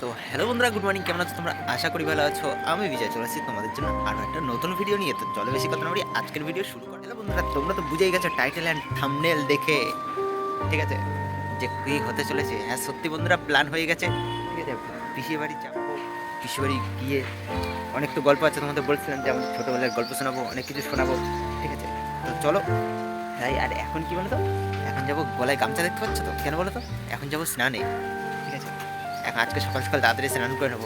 তো হ্যালো বন্ধুরা good morning কেমন আছো তোমরা? আশা করি ভালো আছো। আমি বিজয়, চলে আসছি তোমাদের জন্য আরও একটা নতুন ভিডিও নিয়ে। তো চলো বেশি কথা না বলি, আজকের ভিডিও শুরু করে। হ্যালো বন্ধুরা, তোমরা তো বুঝেই গেছো টাইটেল অ্যান্ড থামনেল দেখে। ঠিক আছে? যে কী হতে চলেছে। হ্যাঁ সত্যি বন্ধুরা প্ল্যান হয়ে গেছে। ঠিক আছে? পিসির বাড়ি যাব। পিসির বাড়ি গিয়ে অনেক তো গল্প আছে তোমাদের বলছিলাম, যে আমি ছোটোবেলার গল্প শোনাবো, অনেক কিছু শোনাবো। ঠিক আছে? তো চলো তাই আর এখন কি বলো তো এখন যাব গলায় গামছা দেখতে পাচ্ছ তো? কেন বলো তো এখন যাব স্নানে। এখন আজকে সকাল সকাল তাড়াতাড়ি স্নান করে নেব,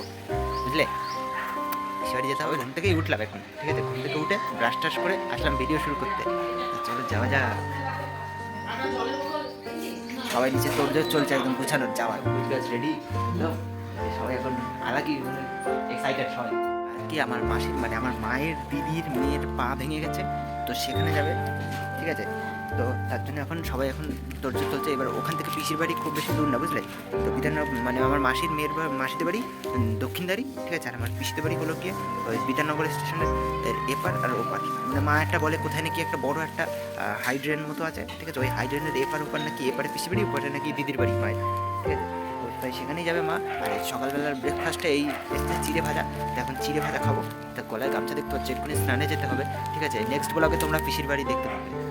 বুঝলে? বাড়ি যেতে হবে, ঘুম থেকেই উঠলাম এখন, ঠিক আছে? ঘুম থেকে উঠে ব্রাশ টাশ করে আসলাম ভিডিও শুরু করতে। চলো, যাওয়া যা সবাই নিচে তোর চলছে, একদম গুছানোর যাওয়ার। রেডি সবাই এখন আলাকি মানে এক্সাইটেড সবাই। কি আমার মাসির মানে আমার মায়ের, দিদির, মেয়ের পা ভেঙে গেছে, তো সেখানে যাবে, ঠিক আছে? তো তার জন্য এখন সবাই এখন তোর্য চলছে এবার ওখান থেকে পিসির বাড়ি খুব বেশি দূর না, বুঝলে? তো বিধাননগর মানে আমার মাসির মেয়ের মাসিদের বাড়ি দক্ষিণদারি ঠিক আছে? আর আমার পিসিদের বাড়ি হলো গিয়ে ওই বিধাননগর স্টেশনের এপার আর ওপার। মানে মা একটা বলে কোথায় নাকি একটা বড় একটা হাইড্রেন মতো আছে, ঠিক আছে? ওই হাইড্রেনের এপার, ওপার নাকি, এপারে পিসির বাড়ি, ওপারে নাকি দিদির বাড়ি মায়ের ঠিক আছে? তাই সেখানেই যাবে মা। আর সকালবেলার ব্রেকফাস্টে এই এসছে চিড়ে ভাজা এখন চিড়ে ভাজা খাব। তা গলায় গামছা দেখতে পাচ্ছি, এক্ষুনি স্নানে যেতে হবে, ঠিক আছে? নেক্সট ব্লগে তোমরা পিসির বাড়ি দেখতে পাবে।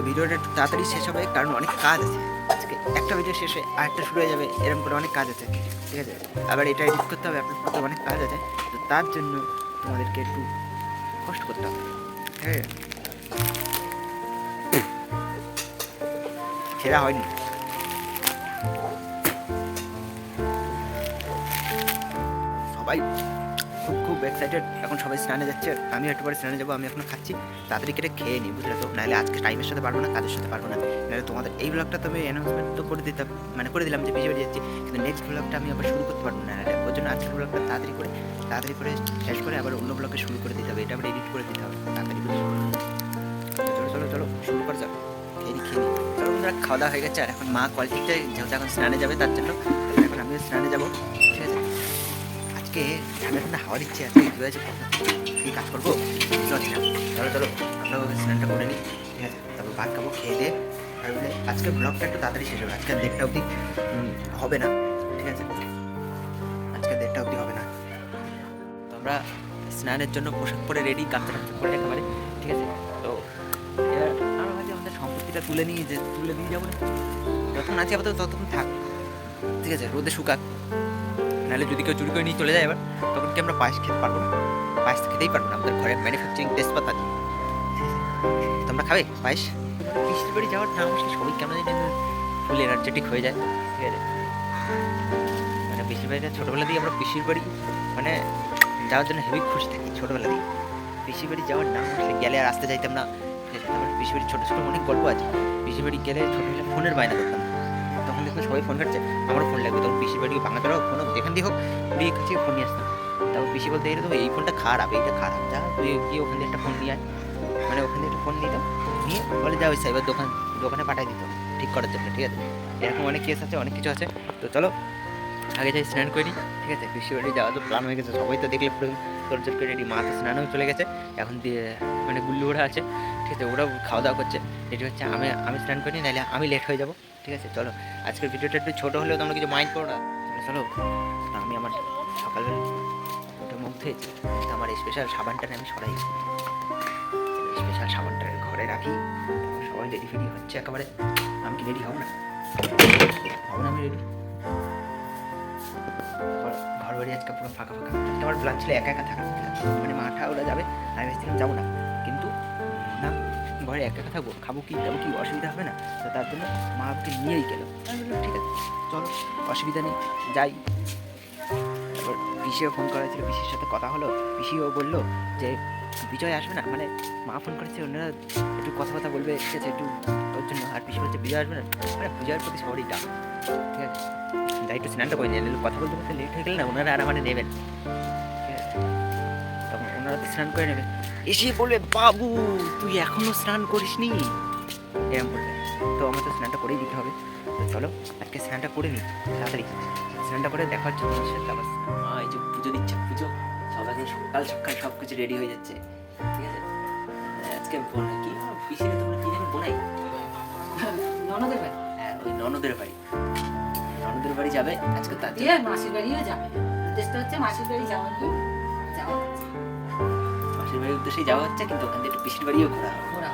আজকে ভিডিওটা একটু তাড়াতাড়ি শেষ হবে, কারণ অনেক কাজ আছে। আজকে একটা ভিডিও শেষ হয়ে আরেকটা শুরু হয়ে যাবে, এরকম করে অনেক কাজ আছে, ঠিক আছে? আবার এটা এডিট করতে হবে, আপনার করতে অনেক কাজ আছে, তো তার জন্য তোমাদেরকে একটু কষ্ট করতে হবে হ্যাঁ সেরা হয়নি। সবাই খুব খুব এক্সাইটেড এখন সবাই স্নানে যাচ্ছে, আমি একটু পরে স্নানে যাব, আমি এখন খাচ্ছি, তাড়াতাড়ি কেটে খেয়ে নিই বুঝলে তো? নাহলে আজকে টাইমের সাথে পারব না, কাজের সাথে পারব না। নাহলে তোমাদের এই ব্লগটা তো আমি অ্যানাউন্সমেন্ট তো করে দিতাম মানে করে দিলাম যে বিজয় যাচ্ছি কিন্তু নেক্সট ব্লগটা আমি আবার শুরু করতে পারব না। ওই জন্য আজকের ব্লগটা তাড়াতাড়ি করে তাড়াতাড়ি করে শেষ করে আবার অন্য ব্লগে শুরু করে দিতে হবে, এটা আবার এডিট করে দিতে হবে, তাড়াতাড়ি করে চলো চলো চলো, শুরু করা যাক খেয়ে খেয়ে চলো বন্ধুরা, খাওয়া দাওয়া হয়ে গেছে, আর এখন মা কলটিকটা যেহেতু এখন স্নানে যাবে তার জন্য, এখন আমিও স্নানে যাব। আজকে ঠান্ডা ঠান্ডা হাওয়া দিচ্ছে, আজকে কি হয়েছে কি কাজ করব? চলো চলো চলো আমরাও স্নানটা করে নিই, ঠিক আছে? তারপর ভাত খাব, খেয়ে দিয়ে আর আজকে ব্লগটা একটু তাড়াতাড়ি শেষ হবে। আজকে দেড়টা অবধি হবে না, ঠিক আছে? আজকে দেড়টা অবধি হবে না। তো আমরা স্নানের জন্য পোশাক পরে রেডি গামছা টামছা পরে একেবারে, ঠিক আছে? তো এবার আমরা ভাবছি আমাদের সম্পত্তিটা তুলে নিয়ে যে, তুলে দিয়ে যাব না। যতক্ষণ আছে আপাতত ততক্ষণ থাক, ঠিক আছে? রোদে শুকাক। নাহলে যদি কেউ চুরি করে নিয়ে চলে যায় এবার, তখন কি আমরা পায়েস খেতে পারব না? পায়েস খেতেই পারব না, আমাদের ঘরে ম্যানুফ্যাকচারিং তেজপাতা আছে তোমরা খাবে পায়েস? বৃষ্টির বাড়ি যাওয়ার নাম আসলে সবাই কেন জানি ফুল এনার্জেটিক হয়ে যায়, ঠিক আছে? মানে পিসির বাড়িটা ছোটোবেলা দিয়ে আমরা পিসির বাড়ি মানে যাওয়ার জন্য হেভি খুশি থাকি ছোটোবেলা দিয়ে পিসির বাড়ি যাওয়ার নাম আসলে গেলে আর আসতে চাইতাম না। ঠিক পিসির বাড়ি ছোটো ছোটো অনেক গল্প আছে। পিসির বাড়ি গেলে ছোটোবেলা ফোনের বায়না করতাম। তখন দেখব সবাই ফোন কাটছে আমারও ফোন লাগবে। তখন পিসির বাড়ি ভাঙা চড়াও? ফোন হোক যেখান দিয়ে হোক দিয়ে কাছে ফোন নিয়ে আসতাম তারপর পিসি বলতে এই তো এই ফোনটা খারাপ, এইটা খারাপ। যা, তুই গিয়ে ওখান একটা ফোন নিয়ে আয়। মানে ওখান থেকে একটা ফোন নিতাম নিয়ে বলে যা ওই সাইবার দোকান, দোকানে পাঠিয়ে দিত ঠিক করার জন্য, ঠিক আছে? এরকম অনেক কেস আছে, অনেক কিছু আছে। তো চলো, আগে যাই, স্নান করি, ঠিক আছে? পিসি বাড়ি যাওয়া তো প্ল্যান হয়ে গেছে। সবাই তো দেখলে তোর জোর করে রেডি মা স্নানও চলে গেছে। এখন দিয়ে মানে গুল্লু আছে। ঠিক আছে ওরাও খাওয়া দাওয়া করছে। রেডি হচ্ছে আমি আমি স্নান করি নাহলে আমি লেট হয়ে যাব ঠিক আছে? চলো আজকের ভিডিওটা একটু ছোটো হলেও তোমরা কিছু মাইন্ড করো না। চলো, আমি আমার সকালবেলা ওটা মুখ ধুয়েছি আমার স্পেশাল সাবানটা আমি সরাই স্পেশাল সাবানটা ঘরে রাখি। সবাই রেডি ফেডি হচ্ছে একেবারে। আমি কি রেডি হব না? হব না আমি রেডি ঘর বাড়ি আজকে পুরো ফাঁকা ফাঁকা। আমার প্ল্যান ছিল একা একা থাকা মানে মাঠা ওরা যাবে আমি ভেবেছিলাম যাব না। কিন্তু ঘরে একা একা থাকব, খাব কি যাব কি অসুবিধা হবে না? তো তার জন্য মা আমাকে নিয়েই গেলো। আমি বললাম, ঠিক আছে, চলো, অসুবিধা নেই, যাই। তারপর পিসিও ফোন করা ছিল পিসির সাথে কথা হলো, পিসিও বলল যে, বিজয় আসবে না? মানে মা ফোন করেছে অন্যরা একটু কথা কথা বলবে, ঠিক আছে, একটু ওর জন্য। আর পিসি বলছে, বিজয় আসবে না? মানে পূজার প্রতি সবারই ডাক ঠিক আছে, যাই একটু স্নানটা করে নিয়ে কথা বলতে বলতে লেট হয়ে গেলে না, ওনারা আর আমাদের নেবেন। ঠিক আছে তখন ওনারা তো স্নান করে নেবে। এসে বলবে বাবু তুই এখনও স্নান করিসনি? এরকম বলবে। তো আমার তো স্নানটা করেই দিতে হবে। তো চলো আজকে স্নানটা করে নিই তাড়াতাড়ি। স্নানটা করে দেখা হচ্ছে তোমার সাথে আবার মা এই যে পুজো দিচ্ছে পুজো। সবাই সকাল সকাল সব কিছু রেডি হয়ে যাচ্ছে। ঠিক আছে? আজকে বোনা কি? পিসিরে তোমরা কি জানি বোনাই ননদের ভাই হ্যাঁ ওই ননদের বাড়ি। ননদের বাড়ি যাবে আজকে তার মাসির বাড়িও যাবে। উদ্দেশ্যটা হচ্ছে মাসির বাড়ি যাওয়া নিয়ে মাসির বাড়ির উদ্দেশ্যেই যাওয়া হচ্ছে কিন্তু ওখান থেকে পিসির বাড়িও ঘোরা ঘোরা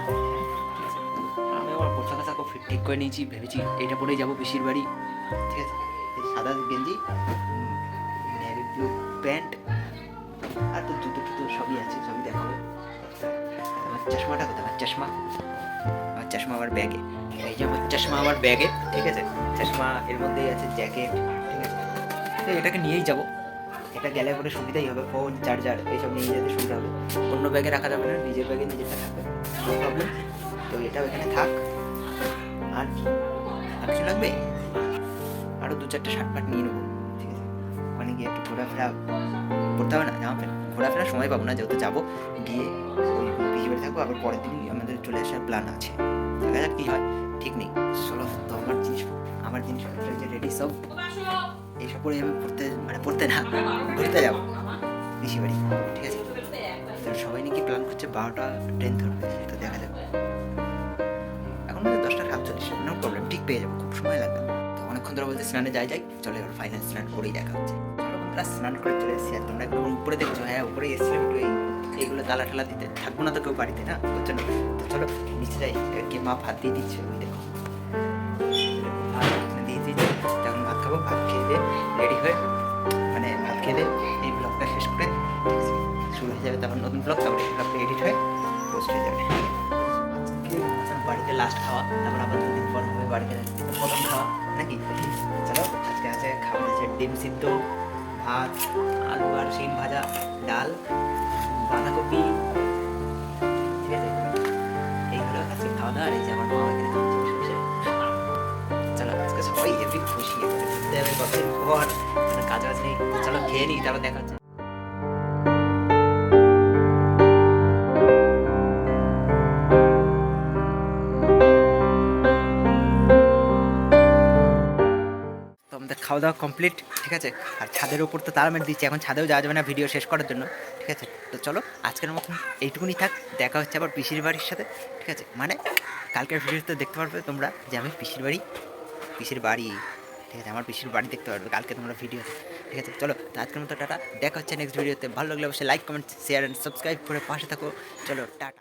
আমি আমার পোশাক আশাক ঠিক করে নিয়েছি ভেবেছি এটা পরেই যাব পিসির বাড়ি। ঠিক আছে? সাদা গেঞ্জি নেভি ব্লু প্যান্ট আর তো জুতো টুতো সবই আছে সবই দেখাবো। আমার চশমাটা কোথায়? আমার চশমা। আমার চশমা আমার ব্যাগে। এই যে আমার চশমা আমার ব্যাগে ঠিক আছে? চশমা এর মধ্যেই আছে জ্যাকেট ঠিক আছে? এটাকে নিয়েই যাব। এটা গেলে পরে সুবিধাই হবে ফোন চার্জার এইসব নিয়ে যেতে সুবিধা হবে। অন্য ব্যাগে রাখা যাবে না, নিজের ব্যাগে নিজেরটা থাকবে। প্রবলেম তো এটা ওখানে থাক। আর কি? আর কিছু লাগবে? আরও দু চারটে শার্ট পাট নিয়ে নেব। ঠিক আছে? ওখানে গিয়ে একটু ঘোরাফেরা করতে হবে না? জামা প্যান্ট ঘোরাফেরার সময় পাবো না, যেহেতু যাব। গিয়ে ওই বাড়ি থাকব, আবার পরের দিনই আমাদের চলে আসার প্ল্যান আছে। দেখা যাক কী হয়। ঠিক নেই। চলো, তো আমার জিনিস আমার জিনিসপত্র রেডি সব এইসব পরে আমি পড়তে মানে পড়তে না ঘুরতে যাব। পিসি বাড়ি, ঠিক আছে? তো সবাই নাকি প্ল্যান করছে বারোটা ট্রেন ধরবে তো দেখা যাবে এখন মধ্যে দশটা সাতচল্লিশ নো প্রবলেম ঠিক পেয়ে যাব, খুব সময় লাগবে তো অনেকক্ষণ ধরে বলতে স্নানে যাই যাই, চলে এবার ফাইনাল স্নান করেই দেখা হচ্ছে। চলো স্নান করে চলে এসেছি, আর তোমরা একদম উপরে দেখছ হ্যাঁ উপরে এসেছিলাম একটু এই, এইগুলো তালা টালা দিতে। থাকব না তো কেউ বাড়িতে, না? ওর জন্য। তো চলো, নিচে যাই কে মা ভাত দিয়ে দিচ্ছে ওই দেখো দিয়ে দিচ্ছে তখন ভাত খাব, ভাত যাবে, তারপর নতুন ব্লগ তারপরে ব্লগটা এডিট হয়ে পোস্ট হয়ে যাবে। বাড়িতে লাস্ট খাওয়া, তারপর আবার দুদিন পর হবে বাড়িতে প্রথম খাওয়া, নাকি? চলো, আজকে আছে খাওয়া হচ্ছে ডিম সিদ্ধ, ভাত, আলু আর শিম ভাজা, ডাল, বাঁধাকপি। ঠিক আছে? খাওয়া দাওয়া আর যে আমার মা চলো, আজকে সবাই খুশি কাজ বাজ চলো, খেয়ে নিই, তারপর দেখা হচ্ছে। খাওয়া দাওয়া কমপ্লিট ঠিক আছে? আর ছাদের উপর তো তারা মেরে দিচ্ছে, এখন ছাদেও যাওয়া যাবে না ভিডিও শেষ করার জন্য, ঠিক আছে? তো চলো, আজকের মতন এইটুকুনি থাক, দেখা হচ্ছে আবার পিসির বাড়ির সাথে, ঠিক আছে? মানে কালকের ভিডিওতে দেখতে পারবে তোমরা যে আমি পিসির বাড়ি পিসির বাড়ি, ঠিক আছে? আমার পিসির বাড়ি দেখতে পারবে, কালকে তোমরা ভিডিও ঠিক আছে? চলো, তো আজকের মতো টাটা, দেখা হচ্ছে নেক্সট ভিডিওতে ভালো লাগলে অবশ্যই like comment share and subscribe করে পাশে থাকো, চলো, টাটা।